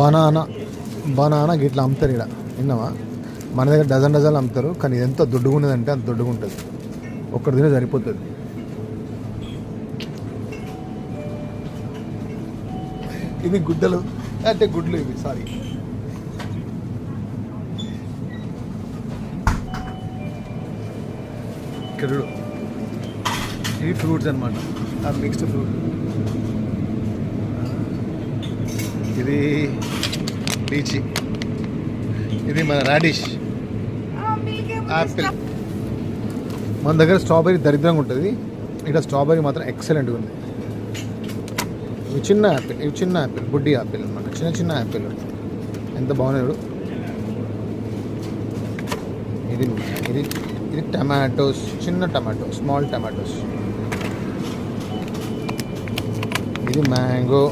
Banana banana గిట్లా అమ్ముతారు ఇక్కడ విన్నావా? మన దగ్గర డజన్ డజన్లు అమ్ముతారు కానీ ఎంత దొడ్డుగా ఉన్నదంటే అంత దొడ్డుగా ఉంటుంది ఒక్కటి తినే సరిపోతుంది. ఇవి గుడ్డలు. అంటే గుడ్లు ఇవి సారీ. ఇక్కడ ఇవి ఫ్రూట్స్ అనమాట ఆ మిక్స్డ్ ఫ్రూట్. ఇది లీచి ఇది మన రాడిష్. యాపిల్ మన దగ్గర స్ట్రాబెరీ దరిద్రంగా ఉంటుంది. ఇక్కడ స్ట్రాబెరీ మాత్రం ఎక్సలెంట్గా ఉంది. ఇవి చిన్న యాపిల్ ఇవి చిన్న యాపిల్ బుడ్డి యాపిల్ అనమాట చిన్న చిన్న యాపిల్ ఎంత బాగున్నాయి చూడు. ఇది ఇది ఇది టమాటోస్ చిన్న టమాటో స్మాల్ టమాటోస్. ఇది మ్యాంగో.